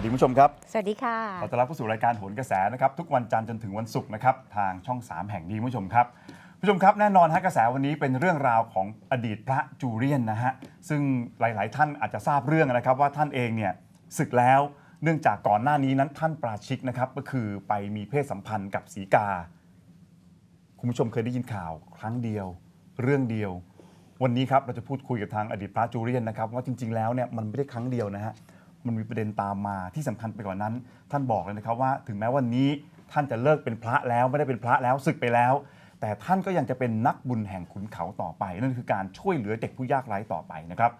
วัสดีคุณผู้ชมครับ สวัสดีค่ะ ขอต้อนรับเข้าสู่รายการโหนกระแสนะครับ ทุกวันจันทร์จนถึงวันศุกร์นะครับ ทางช่อง 3 แห่งนี้คุณผู้ชมครับคุณผู้ชมครับแน่นอนฮะกระแสวันนี้เป็นเรื่องราวของอดีตพระจูเลียนนะฮะ ซึ่งหลาย ๆ ท่านอาจจะทราบเรื่องนะครับ ว่าท่านเองเนี่ยศึกแล้ว เนื่องจากก่อนหน้านี้นั้นท่านปราชิกนะครับ ก็คือไปมีเพศสัมพันธ์กับสีกา คุณผู้ชมเคยได้ยินข่าวครั้งเดียว เรื่องเดียว วันนี้ครับเราจะพูดคุยกับทางอดีตพระจูเลียนนะครับว่าจริง ๆ แล้วเนี่ยมันไม่ได้ครั้งเดียวนะฮะ มันมีประเด็นตามมาที่สำคัญไปกว่านั้น ท่านบอกเลยนะครับว่า ถึงแม้วันนี้ท่านจะเลิกเป็นพระแล้วไม่ได้เป็นพระแล้วศึกไปแล้ว แต่ท่านก็ยังจะเป็นนักบุญแห่งขุนเขาต่อไป นั่นคือการช่วยเหลือเด็กผู้ยากไร้ต่อไปนะครับ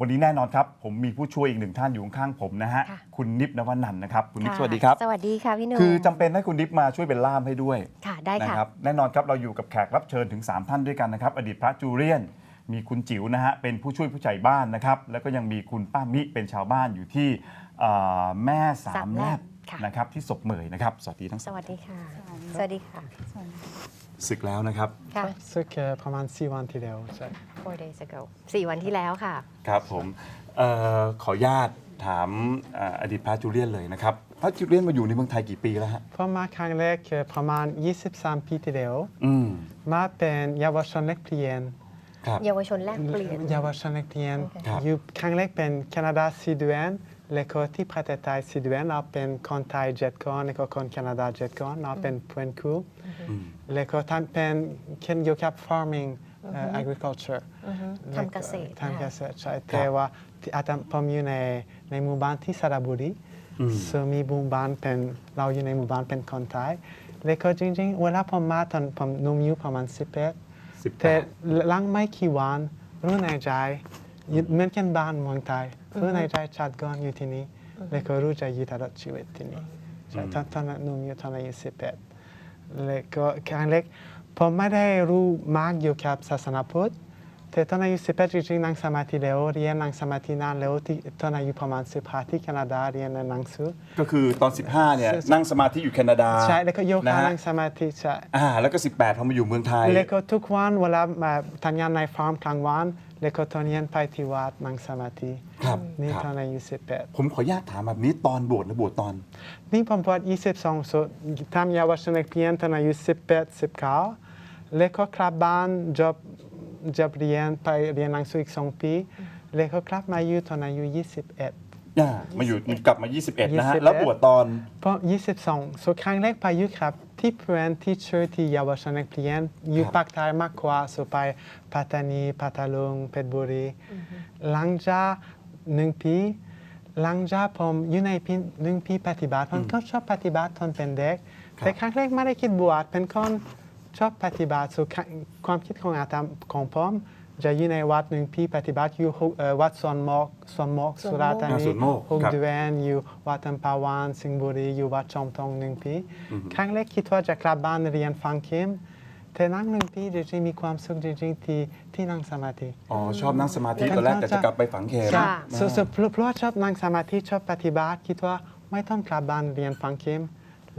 วันนี้แน่นอนครับ ผมมีผู้ช่วยอีกหนึ่งท่านอยู่ข้างๆผมนะฮะค่ะคุณนิพนวนันท์นะครับคุณนิพค่ะสวัสดีครับสวัสดีค่ะพี่หนุ่มคือจำเป็นให้คุณนิพมาช่วยเป็นล่ามให้ด้วยค่ะได้นะค่ะครับแน่นอนครับเราอยู่กับแขกรับเชิญถึง 3 ท่านด้วยกันนะครับอดีตพระจูเลียน มีคุณจิ๋วนะฮะเป็นผู้ช่วยผู้ใหญ่บ้านนะครับ แล้วก็ยังมีคุณป้ามิเป็นชาวบ้านอยู่ที่เอ่อแม่สามแลบค่ะ นะครับที่ศพเหมยนะครับสวัสดีทั้งสสองวัสดีค่ะ สวัสดีค่ะ ศึกแล้วนะครับค่ะ สึกเอ่อประมาณ 4 วันที่แล้วใช่ four days ago สี่วันที่แล้วค่ะ ครับผมเอ่อขออนุญาตถามเอ่ออดีตพระจูเลียนเลยนะครับพระจูเลียนมาอยู่ในเมืองไทยกี่ปีแล้วฮะผมมาครั้งแรกเอ่อประมาณ 23 ปีที่แล้ว อืมมาเป็นเยาวชนนักเรียน ครับเยาวชนแลกเปลี่ยนเยาวชนนักเรียนครับอยู่ครั้งแรกเป็นแคนาดาซีดเวนแล้วก็ที่ประเทศไทยซีดเวนเราเป็นคนไทยเจ็ดคนแล้วก็คนแคนาดาเจ็ดคนเราเป็นเพื่อนคู่อืมแล้วก็ทำเป็นเกี่ยวกับ farming เอ่อ agriculture ทำเกษตรทำเกษตรใช่ครัแต่บว่าที่อาจารย์ผมอยู่ในในหมู่บ้านที่สระบุรีอืม so มีหมู่บ้านเป็นเราอยู่ในหมู่บ้านเป็นคนไทยแล้วก็จริงๆเวลาผมมาตอนผมหนุ่มอยู่ประมาณสิบเอ็ด สิบแปแต่ดหลังไม่กี่วันรู้ในใจเหมือนกันบ้านเมืองไทยรู้ในใจชาติก่อนอยู่ที่นี่แล้วก็รู้ใจอยู่ตลอดชีวิตที่นี่ใช่ตอนตอนนั้นหนุ่มอยู่ตอนอายุสิบเอ็ดแล้วก็ครั้งแรกผมไม่ได้รู้มากเกี่ยวกับศาสนาพุทธ แต่ตอนอายุ11จริงๆนั่งสมาธิแล้วเรียนนั่งสมาธินานแล้วที่ตอนอายุประมาณ15ที่แคนาดาเรียนหนังสือก็คือตอน 15เนี่ยนั่งสมาธิอยู่แคนาดาใช่แล้วก็โยนะคะฮะนั่งสมาธิใช่อ่าแล้วก็ 18พอมาอยู่เมืองไทย แล้วก็ทุกวันเวลามาทำงานในฟาร์มกลางวันแล้วก็ตอนเย็นไปที่วัดนั่งสมาธิครับนี่ครับตอนอายุผมขออนุญาตถามแบบนี้ตอนบวชนะบวชตอน11นี่ผมบวช 22so ทำเยาวชนนักเรียนตอนอายุ18 19แล้วก็กลับบ้านจบ จบเรียนไปเรียนหนังสืออีกสองปีแล้วก็กลับมาอยู่ตอนอายุ 21อ่ามาอยู่กลับมา 21 นะฮะ21แล้วบวชตอนเพราะ 22so ครั้งแรกไปอยู่ครับ ที่เพื่อนที่เชื่อที่เยาวชนนักเรียนอยู่ภาคใต้มากกว่า so ไปปัตตานีพัทลุงเพชรบุรีหลังจากหนึ่งปีหลังจากผมอยู่ในปีหนึ่งปีปฏิบัติผมก็ชอบปฏิบัติตอนเป็นเด็ก แต่ครั้งแรกไม่ได้คิดบวชเป็นคน ชอบปฏิบัติ so ความคิดของอาตมาของผมจะอยู่ในวัดหนึ่งปีปฏิบัติอยู่หกเอ่อวัดสวนหมอกสวนหมอกสวนหมอกสุราษฎร์ธาอ่านีสวนโมกหกครับเดือนอยู่วัดอัมพาวานสิงห์บุรีอยู่วัดจอมทองหนึ่งปีครั้งแรกคิดว่าจะกลับบ้านเรียนฟังเข็มแต่นั่งหนึ่งปีจริงๆมีความสุขจริงๆที่ที่นั่งสมาธิอ๋อชอบนั่งสมาธิตอนแรกแต่จะกลับไปฝังเข็มค่ะนะ so, ฮะ so เพราะเพราะว่าชอบนั่งสมาธิชอบปฏิบัติคิดว่าไม่ต้องกลับบ้านเรียนฟังเข็ม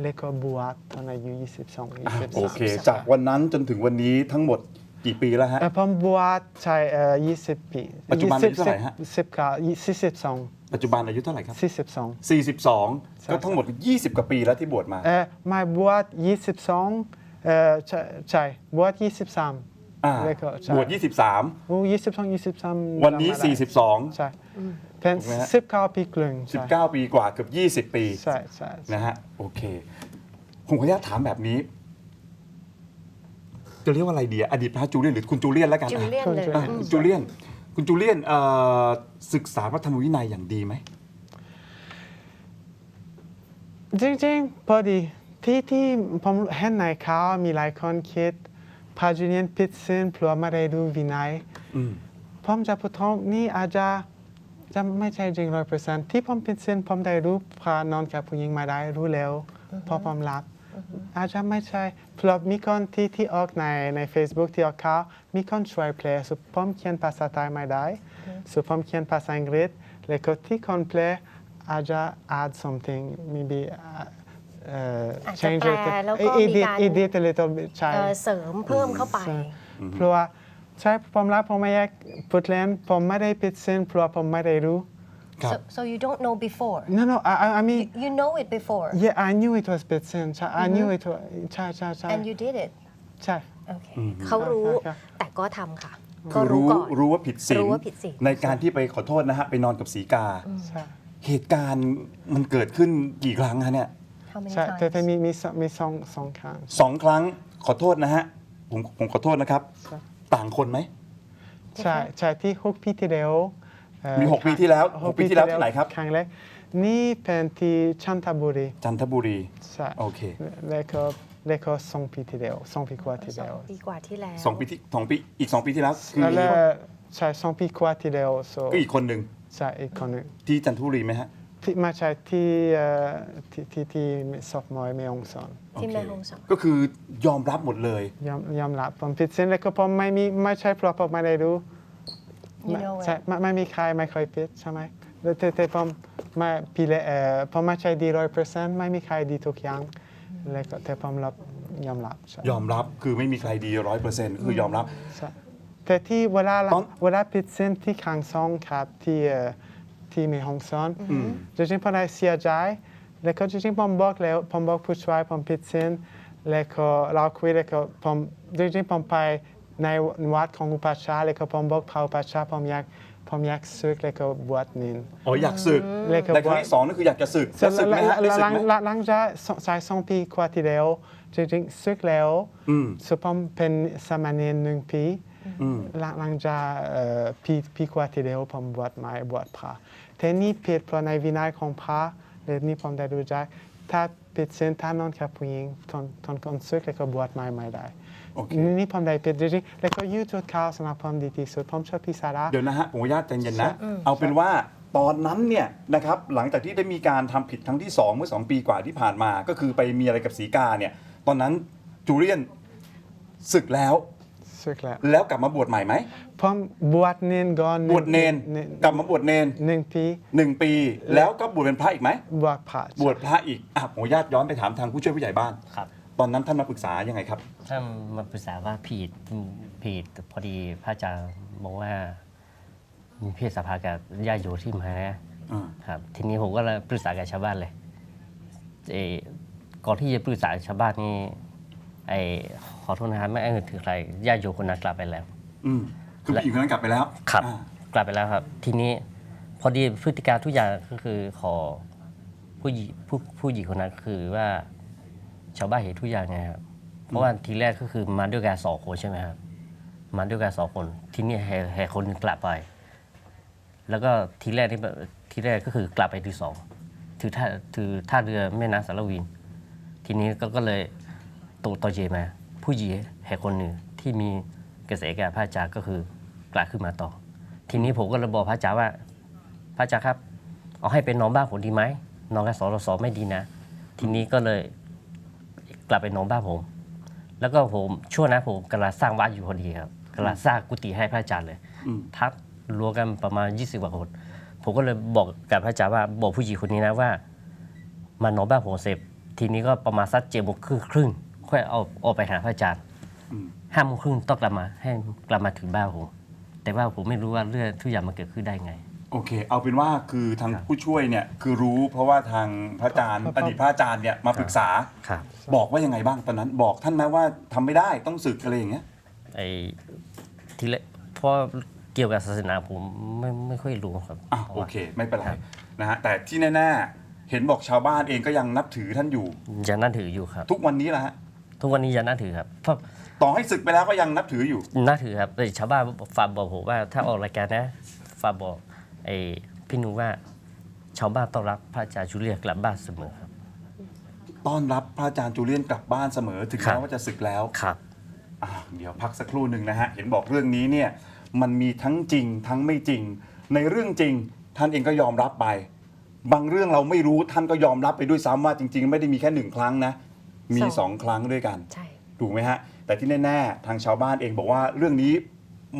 แล้วก็บวชตอนอายุ 22อะ23โอเค จากวันนั้นจนถึงวันนี้ทั้งหมดกี่ปีแล้วฮะเอ่อผมบวชใช่เอ่อ20 ปีปัจจุบันอายุเท่าไหร่ฮะ10กับ42 ปัจจุบันอายุเท่าไหร่ครับ42 42 ก็ทั้งหมด 20 กว่าปีแล้วที่บวชมาเออมาบวช22เอ่อใช่ใช่บวช23อ่าแล้วก็ใช่บวชโอ้22 23 23วันนี้จำไม่ได้42 ใช่เป็นถูกไหมฮะ19 ปีครึ่งใช่19 ปีกว่าเกือบ 20 ปี ใช่ใช่นะฮะ โอเค ผมขออนุญาตถามแบบนี้ จะเรียกว่าอะไรดีอะอดีตพระจูเลียนหรือคุณจูเลียนแล้วกันจูอะเลียนเลยอะคุณจูเลียน คุณจูเลียนเอ่อศึกษาพระธรรมวินัยอย่างดีไหม จริงๆพอดีที่ที่ผมเห็นในข่าวมีหลายคนคิดพาจูเนียนผิดศีลเพราะไม่ได้ดูวินัยอืม ผมจะพูดตรงนี่อาจจะจะไม่ใช่จริงร้อยเปอร์เซ็นต์ที่ผมเป็นเส้นผมได้รู้พานอนกับผู้หญิงมาได้รู้แล้วเพอผมรับ อาจจะไม่ใช่เพราะมีคนที่ที่ออกในใน Facebook ที่ออกข่าวมีคนช่วยแปลสุผมเขียนภาษาไทยไม่ได้สุผมเขียนภาษาอังกฤษแล้วก็ที่คนแปลอาจจะ add something maybe uh, uh, อาจจะ change แปล it แล้วก็ edit มีการ edit a little bit ใช่เอ่อเสริมเพิ่มเข้าไปใช่เพราะว่าใช่ผมรับผมไม่อยากพูดเล่นผมไม่ได้ผิดศีลเพราะว่าผมไม่ได้รู้ครับ so so you don't know before No, no, I, I- I mean, you know it before yeah, I knew it was Bitsin. I knew it was. ใช่ใช่ใช่ and you did it ใช่โอเคเขารู้ครับแต่ก็ทำค่ะ ก็คือรู้รู้ก่อนรู้ว่าผิดศีลรู้ว่าผิดศีลในการที่ไปขอโทษนะฮะไปนอนกับสีกาใช่เหตุการณ์มันเกิดขึ้นกี่ครั้งฮะเนี่ย How many ใช่แต่แต่ times มีมีสองมีสองสองครั้งสองครั้งขอโทษนะฮะผมผมขอโทษนะครับใช่ต่างคนไหมใช่ใช่ที่หกปีที่แล้วเอ่อ มีหกปีที่แล้วหกปีที่แล้วที่ไหนครับ ครั้งแรกนี่เป็นที่ชันทบุรีจันทบุรีใช่โอเคแล้วก็แล้วก็สองปีที่แล้วสองปีกว่าที่สอแล้วงปีกว่าที่แล้วสองปีที่สองปีอีกสองปีที่แล้วคือแล้วใช่สองปีกว่าที่แล้ว so ก็อีกคนหนึ่งใช่อีกคนหนึ่งที่จันทบุรีไหมฮะที่มาใช่ที่เอ่อที่ที่ที่ซอฟมอยเมองซอนที่โอเคแม่ฮ่องสอนก็คือยอมรับหมดเลย ยอมยอมรับผมผิดเส้นแล้วก็ผมไม่มีไม่ใช่เพราะผมไม่ได้รู้ You know ใช่ it ไม่ไม่มีใครไม่เคยผิดใช่ไหมแต่แต่แต่ผมไม่ปีละเอ่อผมไม่ใช่ดีร้อยเปอร์เซ็นต์ไม่มีใครดีทุกอย่างแล้วก็แต่ผมรับยอมรับใช่ยอมรับคือไม่มีใครดีร้อยเปอร์เซ็นต์คือยอมรับ ใช่แต่ที่เวลาตอน เวลาผิดเส้นที่ครั้งสองครับที่เอ่อที่เมฮองซอนจริงๆผมได้เสียใจแล้วก็จริงๆผมบอกแล้วผมบอกผู้ช่วยผมผิดเส้นแล้วก็เราคุยแล้วก็ผมจริงๆผมไป ในวัดของอุปัชฌาย์แล้วก็ผมบอกพระอุปัชฌาย์ผมอยากผมอยากศึกแล้วก็บวชนินอ๋ออยากศึกแล้วก็แต่คบรั้วงชที่สองนั่นคืออยากจะศึกแล้วศึกไหมฮะได้ศึกไหมหลังหลังจากสองสายสองปีกว่าที่แล้วจริงๆศึกแล้วอืมสุผมเป็นสามเณรหนึ่งปีอืม หลังหลังจากเอ่อปีปีกว่าที่แล้วผมบวชใหม่บวชพระแต่นี่ผิดเพราะในวินัยของพระและนี่ผมได้รู้จักถ้าผิดเส้นถ้านอนกับผู้หญิงทนทนคนศึกแล้วก็บวชใหม่ไม่ได้โอเค นี่นี่ผมได้ผิดจริงๆแล้วก็ยูทูบข่าวสำหรับผมดีที่สุดผมชอบพิซาร่าเดี๋ยวนะฮะผมขออนุญาตใจเย็นนะ เอาเป็นว่าตอนนั้นเนี่ยนะครับหลังจากที่ได้มีการทำผิดครั้งที่ 2 เมื่อ 2 ปีกว่าที่ผ่านมา ก็คือไปมีอะไรกับสีกาเนี่ย ตอนนั้นจูเลียนศึกแล้วศึกแล้วแล้วกลับมาบวชใหม่ไหมผมบวชเนนก่อนหบงวชเนนหงกลับมาบวชเนนหนึ่งปีหนึ่งปี แล้วก็บวชเป็นพระอีกไหม บวชพระ บวชพระอีกอะผมขออนุญาตย้อนไปถามทางผู้ช่วยผู้ใหญ่บ้านครับ ตอนนั้นท่านมาปรึกษายังไงครับ ท่านมาปรึกษาว่าผิดผิดพอดีพระอาจารย์บอกว่ามีเพศสัมพันธ์กับญาติโยมที่มานะอ่าครับ ทีนี้ผมก็เลยปรึกษากับชาวบ้านเลยเออก่อนที่จะปรึกษาชาวบ้านนี่ไอขอโทษนะครับไม่เอ่ยถึงใครญาติโยมคนนั้นกลับไปแล้วอืมคือผู้หญิงคนนั้นกลับไปแล้วครับอ่ากลับไปแล้วครับ ทีนี้พอดีพฤติการทุกอย่างก็คือขอผู้หญิงผู้ผู้หญิงคนนั้นก็คือว่า ชาวบ้านเห็นทุกอย่างไงครับเพราะว่าทีแรกก็คือมาด้วยกันสองคนใช่ไหมครับมาด้วยกันสองคนทีนี้แห่แห่คนหนึงกลับไป แล้วก็ทีแรกที่แบบทีแรกก็คือกลับไปที่สองถือท่าถือท่าเรือแม่น้ำสารวิน ทีนี้ก็ก็เลยตกต่อเยมา ผู้หญิงแห่คนหนึ่งที่มีกระแสกับพระอาจารย์ก็คือกลับขึ้นมาต่อ ทีนี้ผมก็เลยบอกพระอาจารย์ว่า พระอาจารย์ครับ เอาให้เป็นน้องบ้านผมดีไหมน้องกับสรสไม่ดีนะ ทีนี้ก็เลย กลับไปน้องบ้านผม แล้วก็ผมช่วงนั้นผมกำลังสร้างวัดอยู่พอดีครับกำลังสร้างกุฏิให้พระอาจารย์เลยอืมทักรวมกันประมาณ 20กว่าคนผมก็เลยบอกกับพระอาจารย์ว่าบอกผู้หญิงคนนี้นะว่า มานอนบ้านผมเสร็จทีนี้ก็ประมาณสักเจ็ดโมงครึ่งครึ่งค่อยเอาออกไปหาพระอาจารย์อืมห้าโมงครึ่งต้องกลับมาให้กลับมาถึงบ้านผมแต่ว่าผมไม่รู้ว่าเรื่องทุกอย่างมันเกิดขึ้นได้ไง โอเค เอาเป็นว่าคือทางผู้ช่วยเนี่ยคือรู้เพราะว่าทางพระอาจารย์ครับอดีตพระอาจารย์เนี่ยมาปรึกษา ครับบอกว่ายังไงบ้างตอนนั้น บอกท่านไหมว่าทำไม่ได้ต้องศึกอะไรอย่างเงี้ย ไอ้ทีละเพราะเกี่ยวกับศาสนาผมไม่ไม่ค่อยรู้ครับอะโอเคไม่เป็นไรนะฮะแต่ที่แน่ๆเห็นบอกชาวบ้านเองก็ยังนับถือท่านอยู่ ยังนับถืออยู่ครับ ทุกวันนี้แหละฮะทุกวันนี้ยังนับถือครับเพราะต่อให้ศึกไปแล้วก็ยังนับถืออยู่ นับถือครับแต่ชาวบ้านฝากบอกผมว่าถ้าออกรายการนะฝากบอก ไอ้พี่หนูว่าชาวบ้านต้องรับพระอาจารย์ชูเลียกลับบ้านเสมอครับ ต้อนรับพระอาจารย์จูเลียนกลับบ้านเสมอถึงครัแม้บ ว่าจะศึกแล้วครับ อะเดี๋ยวพักสักครู่หนึ่งนะฮะ เห็นบอกเรื่องนี้เนี่ยมันมีทั้งจริงทั้งไม่จริง ในเรื่องจริงท่านเองก็ยอมรับไป บางเรื่องเราไม่รู้ท่านก็ยอมรับไปด้วยซ้ำว่าจริง ๆ ไม่ได้มีแค่หนึ่งครั้งนะ มีสอง สองครั้งด้วยกัน ใช่ ถูกไหมฮะ แต่ที่แน่ ๆ ทางชาวบ้านเองบอกว่าเรื่องนี้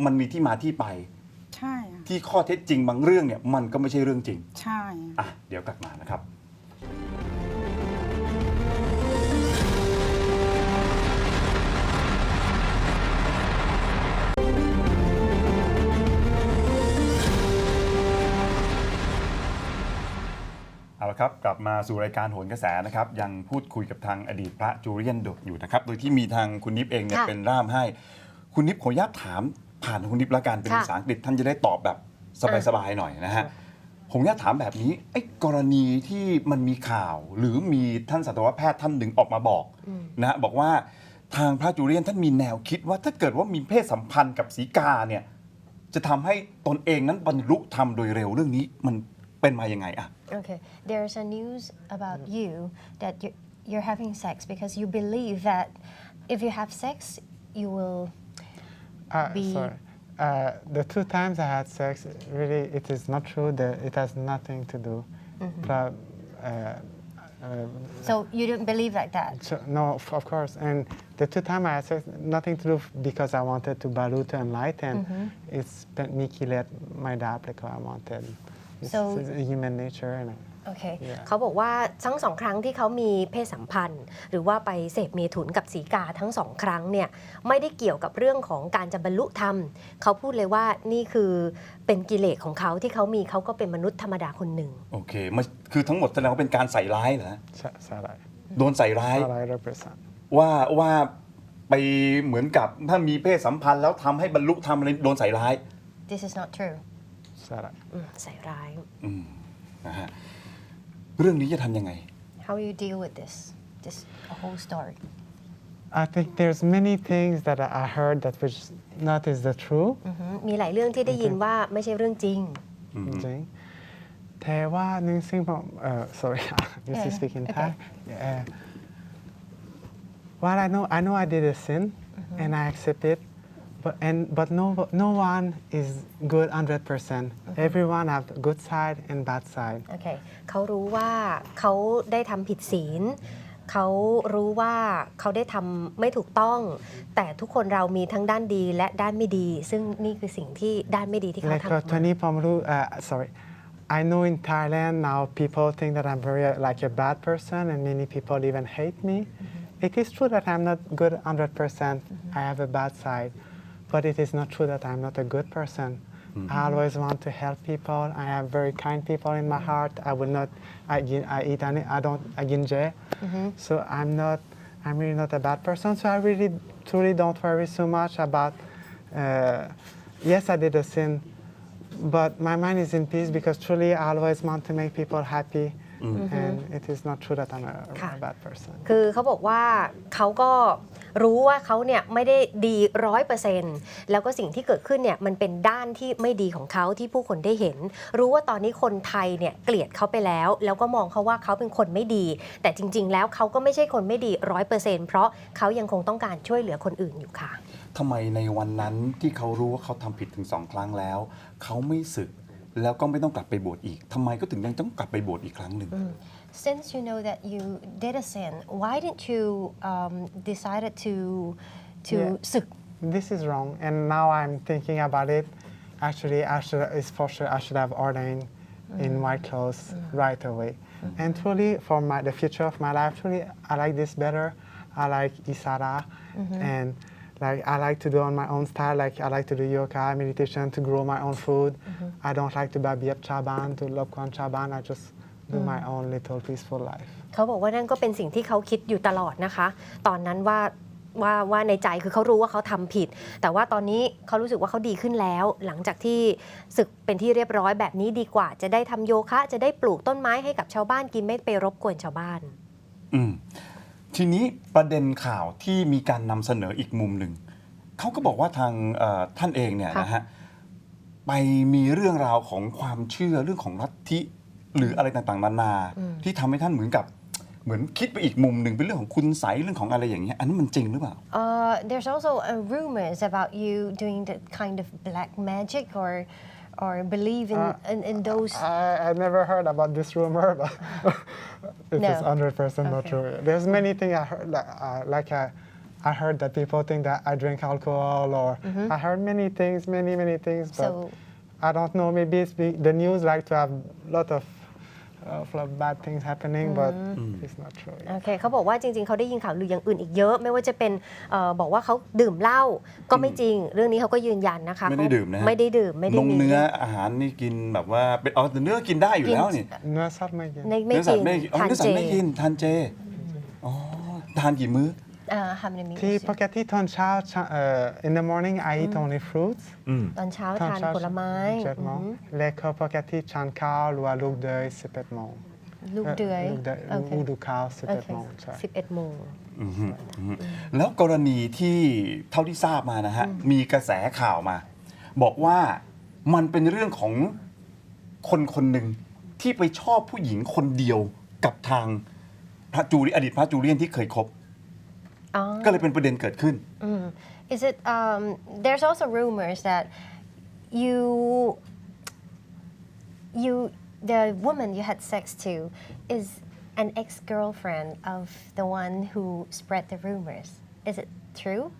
มันมีที่มาที่ไปใช่อะ ที่ข้อเท็จจริงบางเรื่องเนี่ยมันก็ไม่ใช่เรื่องจริง ใช่อะอะเดี๋ยวกลับมานะครับละครับ กลับมาสู่รายการโหนกระแสนะครับ ยังพูดคุยกับทางอดีตพระจูเลียนดอยู่นะครับ โดยที่มีทางคุณนิฟเองเนี่ยค่ะ เป็นร่ามให้ คุณนิฟขออนุญาตถาม ผ่านคุณนิฟละกันเป็นค่ะภาษาอังกฤษท่านจะได้ตอบแบบสบายๆหน่อยนะฮะผมอยากถามแบบนี้ไอ้กรณีที่มันมีข่าว หรือมีท่านสัตวแพทย์ท่านหนึ่งออกมาบอกนะฮะบอกว่าทางพระจูเลียนท่านมีแนวคิดว่าถ้าเกิดว่ามีเพศสัมพันธ์กับสีกาเนี่ยจะทำให้ตนเองนั้นบรรลุธรรมโดยเร็วเรื่องนี้มันเป็นมายังไงอะ Okay, there's a news about you that you're, you're having sex because you believe that if you have sex, you will. Uh, be- sorry. Uh, the two times I had sex, really, it is not true. That it has nothing to do. But, uh, uh, So you don't believe like that. so, no, of, of course. And the two times I had sex, nothing to do because I wanted to balu to enlighten. It's Miki let my dad like I wanted. It's, So- it's human nature. And, โอเค Yeah. เขาบอกว่าทั้งสองครั้งที่เขามีเพศสัมพันธ์ หรือว่าไปเสพเมถุนกับสีกาทั้งสองครั้งเนี่ยไม่ได้เกี่ยวกับเรื่องของการจะบรรลุธรรม เขาพูดเลยว่านี่คือเป็นกิเลสของเขาที่เขามีเขาก็เป็นมนุษย์ธรรมดาคนหนึ่ง โอเคมันคือทั้งหมดแสดงว่าเป็นการใส่ร้ายเหรอฮะ sa- sarai. โดนใส่ร้าย Sarai represent. ว่าว่าไปเหมือนกับถ้ามีเพศสัมพันธ์แล้วทำให้บรรลุธรรมอะไรโดนใส่ร้าย This is not true Sarai. อืมใส่ร้าย นะฮะ เรื่องนี้จะทำยังไง How you deal with this this whole story I think there's many things that I I heard that which not is the true. อือฮึมีหลายเรื่องที่ได้ยินว่าไม่ใช่เรื่องจริง จริงแต่ว่าหนึ่งสิ่งผมเอ่อ sorry you Yeah, to speak in okay. Thai uh, what I know I know I did a sin and I accept it but and but no no one is good 100% everyone have good side and bad side โอเคเขารู้ว่าเขาได้ทำผิดศีล เขารู้ว่าเขาได้ทำไม่ถูกต้อง แต่ทุกคนเรามีทั้งด้านดีและด้านไม่ดี ซึ่งนี่คือสิ่งที่ด้านไม่ดีที่เขา like ทำอ uh, อกมา Tony Pomru uh, sorry I know in Thailand now people think that I'm very uh, like a bad person and many people even hate me. It is true that I'm not good 100%. percent I have a bad side. But it is not true that I'm not a good person. I always want to help people. I have very kind people in my heart. I will not, I, I eat, any, I don't, I ginje. So I'm not, I'm really not a bad person. So I really, truly don't worry so much about, uh, yes, I did a sin, but my mind is in peace because truly I always want to make people happy. And it is not true that I'm a, Ka. a bad person. คือเขาบอกว่าเขาก็รู้ว่าเขาเนี่ยไม่ได้ดีร้อยเปอร์เซ็นต์แล้วก็สิ่งที่เกิดขึ้นเนี่ยมันเป็นด้านที่ไม่ดีของเขาที่ผู้คนได้เห็น รู้ว่าตอนนี้คนไทยเนี่ยเกลียดเขาไปแล้ว แล้วก็มองเขาว่าเขาเป็นคนไม่ดี แต่จริง ๆ แล้วเขาก็ไม่ใช่คนไม่ดีร้อยเปอร์เซ็นต์เพราะเขายังคงต้องการช่วยเหลือคนอื่นอยู่ค่ะทำไมในวันนั้นที่เขารู้ว่าเขาทำผิดถึงสองครั้งแล้ว เขาไม่สึก แล้วก็ไม่ต้องกลับไปบวชอีกทำไมก็ถึงยังต้องกลับไปบวชอีกครั้งหนึ่ง Since you know that you did a sin why didn't you um, decided to to Yeah. ศึก This is wrong, and now I'm thinking about it. Actually, I should, it's for sure I should have ordained in white clothes right away. And truly, for my, the future of my life, truly, I like this better. I like Isara, and like I like to do on my own style. Like I like to do yoga, meditation, to grow my own food. I don't like to babi up chaban, to lokwan chaban. I just do my own little peaceful life. เขาบอกว่านั่นก็เป็นสิ่งที่เขาคิดอยู่ตลอดนะคะ ตอนนั้นว่าว่าว่าในใจคือเขารู้ว่าเขาทำผิด แต่ว่าตอนนี้เขารู้สึกว่าเขาดีขึ้นแล้ว หลังจากที่ศึกเป็นที่เรียบร้อยแบบนี้ดีกว่า จะได้ทำโยคะ จะได้ปลูกต้นไม้ให้กับชาวบ้านกินไม่ไปรบกวนชาวบ้าน อืม ทีนี้ประเด็นข่าวที่มีการนำเสนออีกมุมหนึ่งเขาก็บอกว่าทางเอ่อท่านเองเนี่ยค่ะนะฮะไปมีเรื่องราวของความเชื่อเรื่องของลัทธิหรืออะไรต่างๆนานาที่ทำให้ท่านเหมือนกับเหมือนคิดไปอีกมุมหนึ่งเป็นเรื่องของคุณไสยเรื่องของอะไรอย่างเงี้ยอันนั้นมันจริงหรือเปล่า Uh, there's also uh, rumors about you doing the kind of black magic or or believe in, in, in those I, I never heard about this rumor, but it is No. hundred percent not true. There's many things I heard, like, uh, like I, I heard that people think that I drink alcohol, or I heard many things, many many things, but So- I don't know. Maybe it's be, the news like to have a lot of of, of bad things happening, but it's not true. โอเคเขาบอกว่าจริง ๆเขาได้ยินข่าวลืออย่างอื่นอีกเยอะ ไม่ว่าจะเป็นเออบอกว่าเขาดื่มเหล้าก็ไม่จริง เรื่องนี้เขาก็ยืนยันนะคะไม่ได้ดื่มนะฮะไม่ได้ดื่มไม่ได้นมมีเนื้ออาหารนี่กินแบบว่าเป็นอ๋อแต่เนื้อกินได้อยู่แล้วนี่เนื้อสัตว์ไม่กินในไม่เนื้อสักิตนว์ไม่อ๋อทานเนื้อสัเจตว์ไม่กินทานเจอ๋อทานกี่มื้อ อ่าทำในมีที่ปกติตอนเช้าเอ่อ in the morning I eat only fruits ตอนเช้าตอนทานเช้าผลไม้เจ็ดโมงแล้วก็ปกติทานข้าวหรือว่าลูกเดือยสิบเอ็ดโมงลูกเดือยลูกเดือยโอเคอูดูข้าวสิบโอเอ็ดเคโมงใช่สิบเอ็ดโมงอือฮึอือฮึแล้วกรณีที่เท่าที่ทราบมานะฮะ มีกระแสข่าวมา บอกว่ามันเป็นเรื่องของคนคนหนึ่งที่ไปชอบผู้หญิงคนเดียวกับทางพระจูเลียนอดีตพระจูเลียนที่เคยคบอ๋อ ก็เลยเป็นประเด็นเกิดขึ้น Is it um, there's also rumors that you you the woman you had sex to is an ex-girlfriend of the one who spread the rumors. Is it true?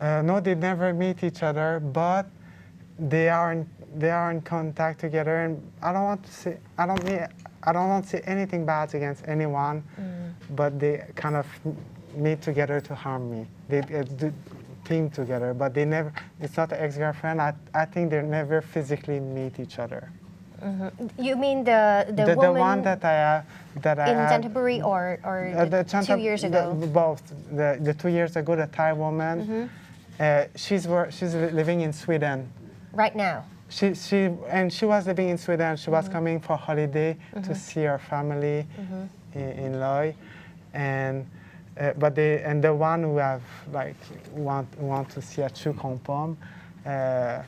Uh, no, they never meet each other, but they are in, they are in contact together. And I don't want to say I don't mean, I don't want to say anything bad against anyone, but they kind of meet together to harm me. They uh, do team together, but they never. It's not an ex-girlfriend. I I think they never physically meet each other. You mean the the, the, woman the one that I uh, that I in Canterbury or or uh, the two years the- ago? both. The, the two years ago, the Thai woman. Uh, she's she's living in Sweden. right now. She, she and she was living in Sweden. She was coming for holiday to see her family in, in Loy, and uh, but they and the one who have like want want to see a true compom, uh,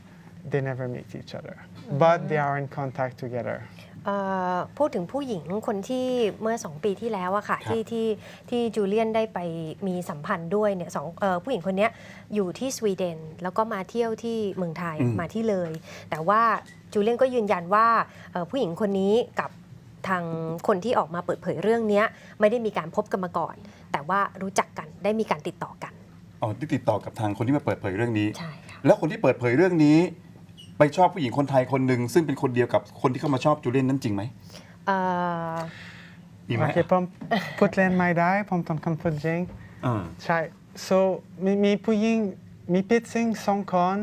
they never meet each other, but they are in contact together. เอ่อพูดถึงผู้หญิงคนที่เมื่อ 2 ปีที่แล้วอะค่ะครับที่ที่ที่จูเลียนได้ไปมีสัมพันธ์ด้วยเนี่ยสองเอ่อผู้หญิงคนเนี้ยอยู่ที่สวีเดน แล้วก็มาเที่ยวที่เมืองไทยอืมมาที่เลย แต่ว่าจูเลียนก็ยืนยันว่าเอ่อผู้หญิงคนนี้กับทางคนที่ออกมาเปิดเผยเรื่องเนี้ยไม่ได้มีการพบกันมาก่อน แต่ว่ารู้จักกันได้มีการติดต่อกันอ๋อที่ติดต่อกับทางคนที่มาเปิดเผยเรื่องนี้ใช่ค่ะแล้วคนที่เปิดเผยเรื่องนี้ ไปชอบผู้หญิงคนไทยคนหนึ่งซึ่งเป็นคนเดียวกับคนที่เข้ามาชอบจูเลียนนั้นจริงไหมเอ่อมีไหมโอเคผมพูดเล่นไม่ได้ผมต้องคำพูดจริงอ่าใช่ so มีมีผู้หญิงมีพิตซิงสองคน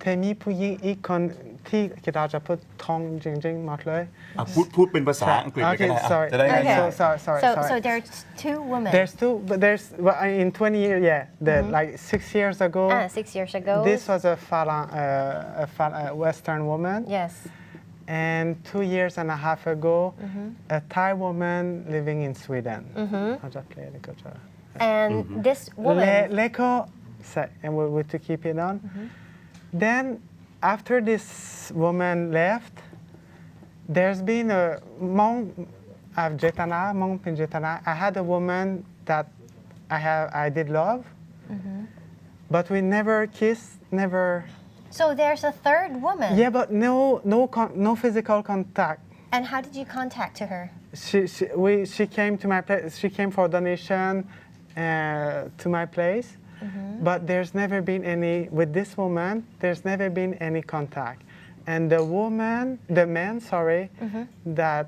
แต่มีผู้หญิงอีกคน ที่คิดว่าจะพูดทองจริงๆหมดเลย อ่ะพูดพูดเป็นภาษาอังกฤษเลยก็ Okay, ได้อ่ะ sorry. จะได้ง่าย Okay. So sorry, sorry, so sorry. so there's two women There's two, but there's well, in 20 years, yeah, the, like six years ago. ah six years ago This was a, Fala, uh, a, Fala, a Western woman, yes and two years and a half ago, Mm-hmm. a Thai woman living in Sweden. I'll just play the culture. and this woman Le- Leko, say, and we, we to keep it on. Then, after this woman left, there's been a monk of Jetana, Mong Pin Jetana. I had a woman that I have I did love, but we never kissed, never. so there's a third woman Yeah, but no, no, con- no physical contact. and how did you contact to her She, she, we, she came to my place. She came for donation uh, to my place, but there's never been any with this woman. There's never been any contact, and the woman, the man, sorry, that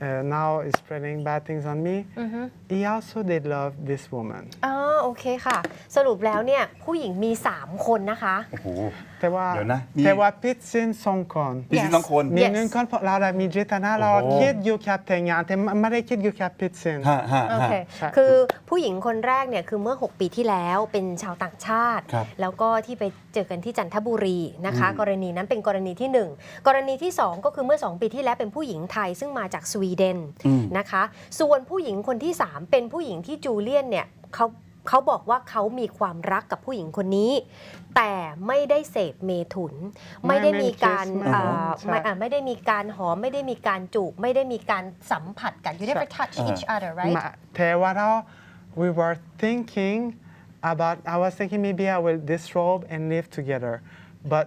uh, now is spreading bad things on me. He also did love this woman. อ๋ อโอเคค่ะ สรุปแล้วเนี่ยผู้หญิงมี 3 คนนะคะ โอ้โห แต่ว่าเดี๋ยวนะนี่ แต่ว่าพิษสินสองคนพี่ซิน Yes ต้องคน มี Yes หนึ่งคนเพราะเราได้มีเจตนาเราโอ้โห คิดอยู่แค่แต่งงานแต่ไม่ได้คิดอยู่แค่พิษสิน ฮะฮะโอฮะ เค ใช่ คือผู้หญิงคนแรกเนี่ยคือเมื่อ 6 ปีที่แล้วเป็นชาวต่างชาติ ครับแล้วก็ที่ไปเจอกันที่จันทบุรีนะคะ อืม กรณีนั้นเป็นกรณีที่ 1 กรณีที่ 2 ก็คือเมื่อ 2 ปีที่แล้วเป็นผู้หญิงไทยซึ่งมาจากสวีเดนอืม นะคะ ส่วนผู้หญิงคนที่ 3 เป็นผู้หญิงที่จูเลียนเนี่ยเขา เขาบอกว่าเขามีความรักกับผู้หญิงคนนี้ แต่ไม่ได้เสพเมถุน ไม่ได้มีการไม่เอ่อใช่ไม่อะไม่ได้มีการหอม ไม่ได้มีการจูบไม่ได้มีการสัมผัสกัน you never touch each other right มาแต่ว่าเรา we were thinking about I was thinking maybe I will disrobe and live together but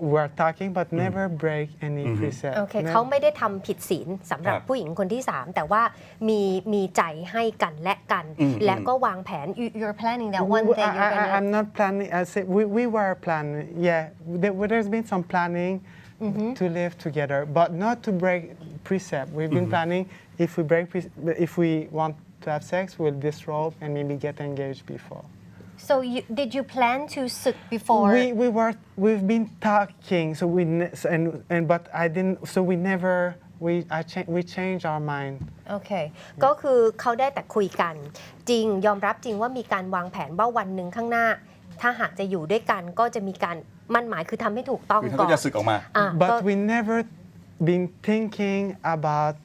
we are talking but never break any precept โอเค Ne- เขาไม่ได้ทำผิดศีลสำหรับ ครับ ผู้หญิงคนที่ 3 แต่ว่ามีมีใจให้กันและกัน อืม และก็วางแผน You- you're planning that one We- day I, you're I, gonna I'm not planning I say we, we were planning yeah there, there's been some planning to live together, but not to break precept. We've been planning if we break, pre- if we want to have sex, we'll disrobe and maybe get engaged before. So you, did you plan to ศึก before We, we were we've been talking so we ne- so- and and but I didn't so we never we I cha- we changed our mind โอเค ก็คือเขาได้แต่คุยกัน จริงยอมรับจริงว่ามีการวางแผนว่าวันหนึ่งข้างหน้า ถ้าหากจะอยู่ด้วยกันก็จะมีการมั่นหมายคือทำให้ถูกต้องคือท่านก่อก็นจะสึกออกมาอะก็ but we never been thinking about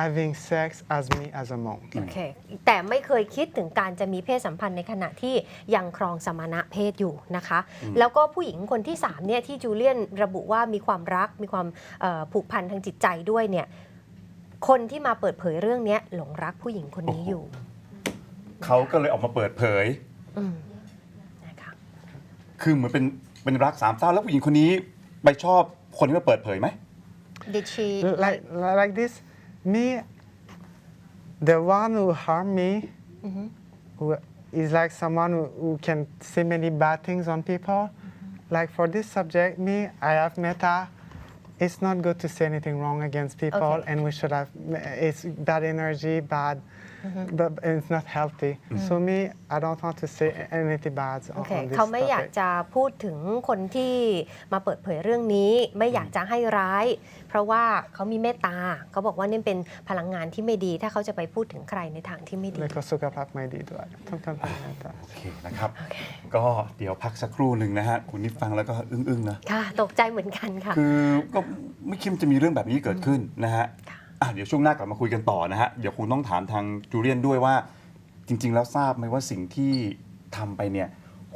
having sex as me as a monk โอเค แต่ไม่เคยคิดถึงการจะมีเพศสัมพันธ์ในขณะที่ยังครองสมณะเพศอยู่นะคะ แล้วก็ผู้หญิงคนที่3เนี่ยที่จูเลียนระบุว่ามีความรักมีความเอ่อผูกพันทางจิตใจด้วยเนี่ย คนที่มาเปิดเผยเรื่องเนี้ยหลงรักผู้หญิงคนนี้อยู่ เขาก็เลยออกมาเปิดเผยอืมนะคะคือเหมือนเป็นเป็นรักสามเศร้าแล้วผู้หญิงคนนี้ไปชอบคนที่มาเปิดเผยไหม Did she like like this me the one who harmed me who is like someone who, who can say many bad things on people like for this subject me i have meta it's not good to say anything wrong against people Okay. and we should have it's bad energy bad but it's not healthy so me i don't want to say anything bad โอ on, เค on this เขาไม่อยาก topic จะพูดถึงคนที่มาเปิดเผยเรื่องนี้ ไม่อยากจะให้ร้าย เพ ราะว่าเขามีเมตตาเขาบอกว่านี่เป็นพลังงานที่ไม่ดี ถ้าเขาจะไปพูดถึงใครในทางที่ไม่ดีแล้วก็สุขภาพไม่ดีด้วยต้องทำให้เมตตาโอเคนะครับ ก็เดี๋ยวพักสักครู่หนึ่งนะฮะคุณนิดฟังแล้วก็อึ้งๆนะค่ะ ตกใจเหมือนกันค่ะ คือก็ไม่คิดว่าจะมีเรื่องแบบนี้เกิดขึ้นนะฮะค่ะอะเดี๋ยวช่วงหน้ากลับมาคุยกันต่อนะฮะเดี๋ยวคงต้องถามทางจูเลียนด้วยว่า จริง ๆ แล้วทราบไหมว่าสิ่งที่ทำไปเนี่ย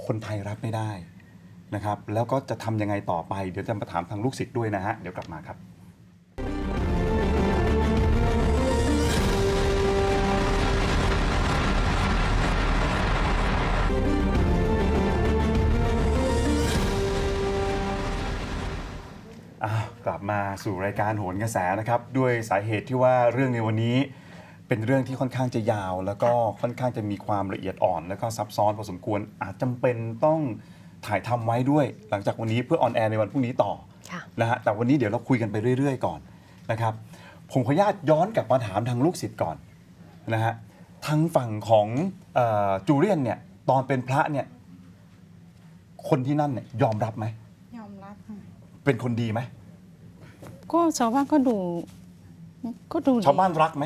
คนไทยรับไม่ได้นะครับแล้วก็จะทำยังไงต่อไป เดี๋ยวจะมาถามทางลูกศิษย์ด้วยนะฮะ เดี๋ยวกลับมาครับ กลับมาสู่รายการโหนกระแสนะครับด้วยสาเหตุที่ว่าเรื่องในวันนี้เป็นเรื่องที่ค่อนข้างจะยาว แล้วก็ค่อนข้างจะมีความละเอียดอ่อน แล้วก็ซับซ้อนพอสมควรอาจจำเป็นต้องถ่ายทำไว้ด้วย หลังจากวันนี้เพื่อออนแอร์ในวันพรุ่งนี้ต่อค่ะนะฮะแต่วันนี้เดี๋ยวเราคุยกันไปเรื่อย ๆ ก่อนนะครับ ผมขออนุญาตย้อนกลับมาถามทางลูกศิษย์ก่อนนะฮะทางฝั่งของเออจูเลียนเนี่ยตอนเป็นพระเนี่ยคนที่นั่นเนี่ยยอมรับไหมยอมรับค่ะเป็นคนดีไหม ก็ชาวบ้านก็ดู ก็ดูดีชาวบ้านรักไหม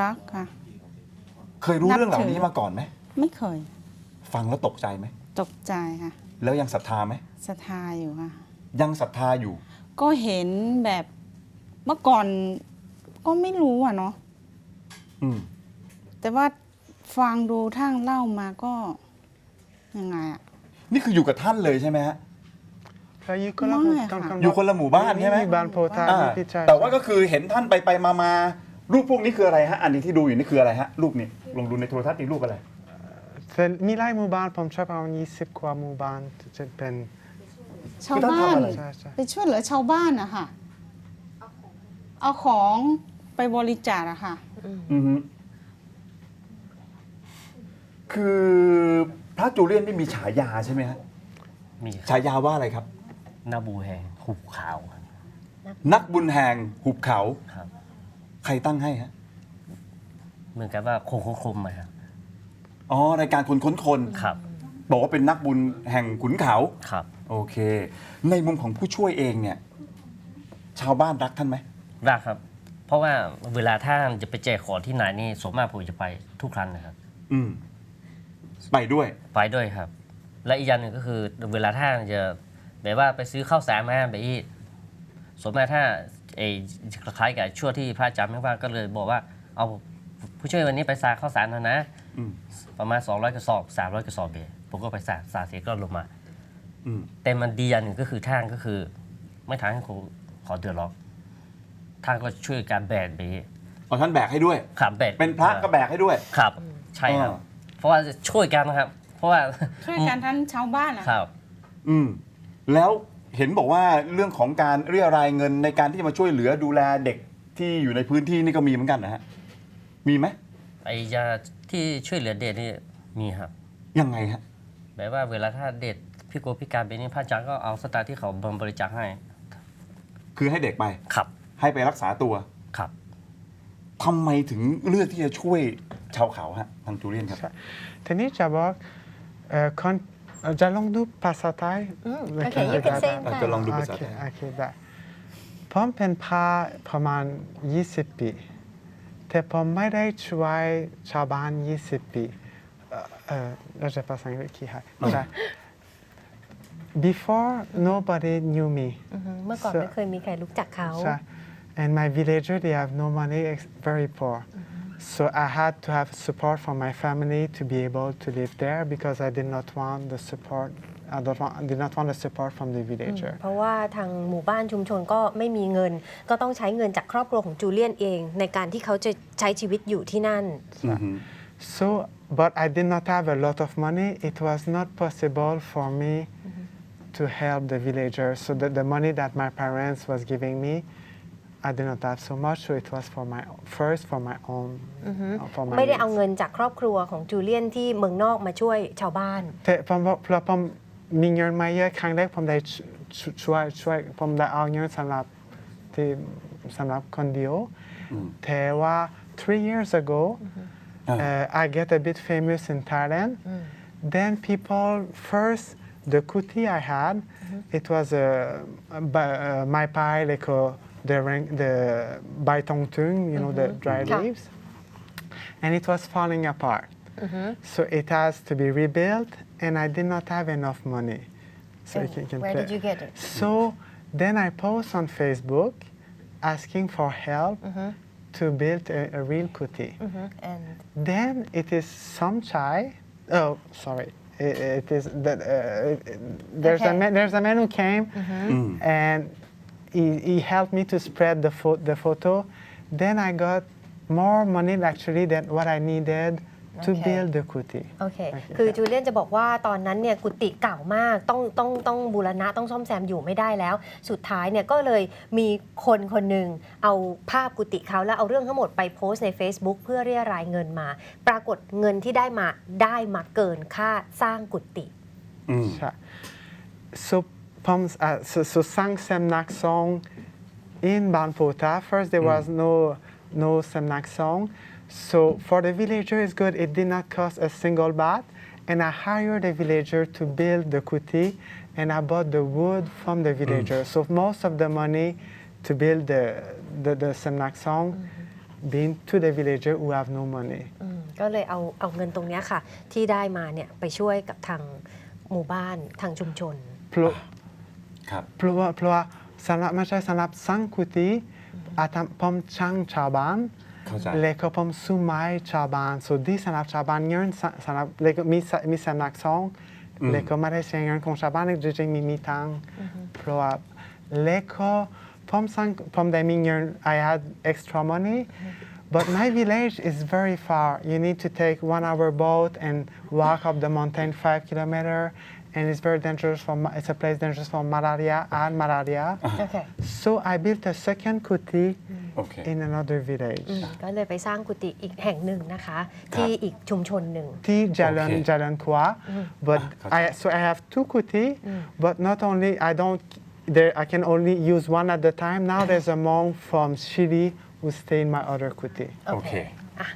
รักค่ะ เคยรู้นับเรื่องเหล่านี้ถือมาก่อนไหม ไม่เคย ฟังแล้วตกใจไหม ตกใจค่ะ แล้วยังศรัทธาไหมศรัทธาอยู่ค่ะ ยังศรัทธาอยู่ ก็เห็นแบบเมื่อก่อนก็ไม่รู้อะเนาะอืมแต่ว่าฟังดูทางเล่ามาก็ยังไงอะ นี่คืออยู่กับท่านเลยใช่ไหมฮะ แล้วอยู่คนละไม่หมู่ค่ะต้องอยู่คนละหมู่บ้านใช่ไหมบ้านโพธาอ่าที่พี่ชายแต่ว่าก็คือเห็นท่านไปไปมามารูปพวกนี้คืออะไรฮะ อันนี้ที่ดูอยู่นี่คืออะไรฮะ รูปนี้ลองดูในโทรทัศน์นี่รูปอะไรเป็นมีหลายหมู่บ้านผมชอบเอายี่สิบกว่าหมู่บ้านจะเป็น ชาวคือท่านบ้าทำนอะไรใช่ใช่ ไปช่วยเหลือชาวบ้านอะค่ะ เอาของไปบริจาคอะค่ะ อือฮึคือพระจูเลียนไม่มีฉายาใช่ไหมฮะมีฉายาว่าอะไรครับ นาบูแหงหุบขาวนักบุญแห่งหุบเขา ครับใครตั้งให้ฮะ เหมือนกับว่าโคงโคคมมาครับอ๋อ รายการคนค้นคน ครับบอกว่าเป็นนักบุญแห่งขุนเขา ครับ โอเค ในมุมของผู้ช่วยเองเนี่ย ชาวบ้านรักท่านไหม รักครับ เพราะว่าเวลาท่านจะไปแจกของที่ไหนนี่สมมากผมจะไปทุกครั้งนะครับ อืม ไปด้วย ไปด้วยครับ และอีกอย่างหนึ่งก็คือเวลาท่านจะ แบบว่าไปซื้อข้าวสารมาไปอีกสมมติถ้าเออคล้ายกับช่วงที่พระอาจารย์ไม่ว่างก็เลยบอกว่า เอาผู้ช่วยวันนี้ไปสาข้าวสารเถอะนะอืมประมาณ 200กระสอบ300กระสอบเบผมก็ไปสาสาเสร็จก็ลงมาอืมแต่มันดีอย่างหนึ่งก็คือท่านก็คือ ไม่ทำให้คนขอเดือดร้อนท่านก็ช่วยการแบกไปเอาท่านแบกให้ด้วยขับแบกเป็นพระก็แบกให้ด้วยครับ ใช่ครับอ่าเพราะว่าจะช่วยกันนะครับ เพราะว่าช่วยกันทั้งชาวบ้านอะครับ อืม แล้วเห็นบอกว่าเรื่องของการเรียรายเงินในการที่จะมาช่วยเหลือดูแลเด็กที่อยู่ในพื้นที่นี่ก็มีเหมือนกันนะฮะมีไหมไอ้ยาที่ช่วยเหลือเด็กนี่มีครับยังไงฮะแบบว่าเวลาถ้าเด็กพี่โกพิการเป็นนี่พระอาจารย์ก็เอาสตางค์ที่เขาบริจาคให้ คือให้เด็กไปครับ ให้ไปรักษาตัวครับทำไมถึงเลือกที่จะช่วยชาวเขาฮะทางจูเลียนครับใช่ทีนี้จะบอกเอ่อคอนเอ่อจะลองดูภาษาไทยอืมไม่โอเคป็นไร you can ได้ say อาจจะลองดูภาษาโอเคไทย โอเคได้ผมเป็นพาประมาณ 20 ปี แต่ผมไม่ได้ช่วยชาวบ้าน 20 ปีเอ่อเอ่อเราจะภาษาอังกฤษกี่ให้ใช่ before nobody knew me อือฮึเมื่อก่อน So- ไม่เคยมีใครรู้จักเขา So, and my villager, they have no money, ex- very poor. So I had to have support from my family to be able to live there because I did not want the support. I don't want, I did not want the support from the villager. เพราะว่าทางหมู่บ้านชุมชนก็ไม่มีเงิน ก็ต้องใช้เงินจากครอบครัวของจูเลียนเอง ในการที่เขาจะใช้ชีวิตอยู่ที่นั่น อือฮึ So, but I did not have a lot of money. It was not possible for me to help the villagers. So the, the money that my parents was giving me, I did not have so much. So it was for my first for my own, uh, for my ไม่ได้ needs. เอาเงินจากครอบครัวของจูเลียนที่เมืองนอกมาช่วยชาวบ้าน แต่ผมบอกเพราะผมมีเงินมาเยอะครั้งแรกผมได้ชช่วยช่วยผมได้เอาเงินสำหรับที่สำหรับคนเดียวแต่ว่า three years ago uh, I get a bit famous in Thailand then people first the kuti I had it was a, a, ba- uh, my pie like uh, the rank the bai tong tung you know the mm-hmm. dry Yeah. leaves and it was falling apart mm-hmm. so it has to be rebuilt, and I did not have enough money. So you can, can Where play. did you get it? So then I post on Facebook asking for help mm-hmm. to build a, a real kuti. and Then it is some chai. Oh, sorry. It, it is that uh, there's Okay. a man, there's a man who came mm. and he, he helped me to spread the pho- the photo. Then I got more money actually than what I needed to Okay. build the kuti. โอเคโอเค คือจูเลียนจะบอกว่าตอนนั้นเนี่ยกุฏิเก่ามาก ต้องต้องต้องบูรณะต้องซ่อมแซมอยู่ไม่ได้แล้ว สุดท้ายเนี่ยก็เลยมีคนคนหนึ่งเอาภาพกุฏิเขาแล้วเอาเรื่องทั้งหมดไปโพสต์ใน Facebook เพื่อเรียรายเงินมา ปรากฏเงินที่ได้มาได้มาเกินค่าสร้างกุฏิ อืม Ja. So, Poms, uh, so, so sang Semnak song in Banpota. First, there was no no Semnak song. So for the villager, it's good. It did not cost a single baht, and I hired a villager to build the kuti, and I bought the wood from the villager. So most of the money to build the the, the Semnak song being to the villager who have no money. อืมก็เลยเอาเอาเงินตรงเนี้ยค่ะ ที่ได้มาเนี่ยไปช่วยกับทางหมู่บ้านทางชุมชน Plo- ครับ เพราะว่าเพราะว่าสำหรับไม่ใช่สำหรับสร้างกุฏิอาทำผมช่างชาวบ้านเข้าใจแล้วก็ผมสู้ไม้ชาวบ้านสุดที่สำหรับชาวบ้านเงินสสำหรับแล้วก็มีสมีสำนักสงฆ์แล้วก็ไม่ได้ใช้เงินของชาวบ้านจริงๆมีมีตังค์เพราะว่าแล้วก็ผมสร้างผมได้มีเงิน I had extra money but my village is very far you need to take one hour boat and walk up the mountain five kilometer and it's very dangerous for ma- it's a place dangerous for malaria and malaria โอเค so I built a second kuti โอเค in another village ก็เลยไปสร้างกุฏิอีกแห่งหนึ่งนะคะ ที่อีกชุมชนหนึ่ง ที่ Jalan Okay. Jalan Kwa, but Ah, I so I have two kuti, but not only I don't there I can only use one at the time. Now there's a monk from Chile who stay in my other kuti. โอเค อะ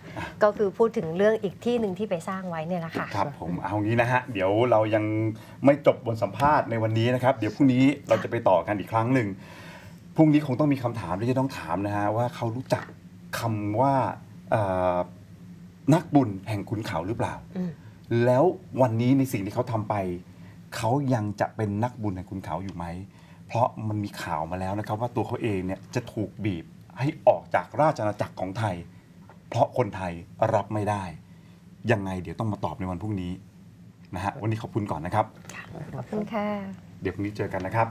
ก็คือพูดถึงเรื่องอีกที่หนึ่งที่ไปสร้างไว้เนี่ยแหละค่ะ ครับผมเอางี้นะฮะ เดี๋ยวเรายังไม่จบบทสัมภาษณ์ในวันนี้นะครับ เดี๋ยวพรุ่งนี้เราจะไปต่อกันอีกครั้งหนึ่งพรุ่งนี้คงต้องมีคำถามที่จะต้องถามนะฮะว่าเขารู้จักคำว่าเอ่อนักบุญแห่งขุนเขาหรือเปล่า อืม แล้ววันนี้ในสิ่งที่เขาทำไป เขายังจะเป็นนักบุญแห่งขุนเขาอยู่ไหม เพราะมันมีข่าวมาแล้วนะครับว่าตัวเขาเองเนี่ยจะถูกบีบให้ออกจากราชอาณาจักรของไทย เพราะคนไทยรับไม่ได้ ยังไงเดี๋ยวต้องมาตอบในวันพรุ่งนี้นะฮะวันนี้ขอบคุณก่อนนะครับ ขอบคุณค่ะ เดี๋ยวพรุ่งนี้เจอกันนะครับ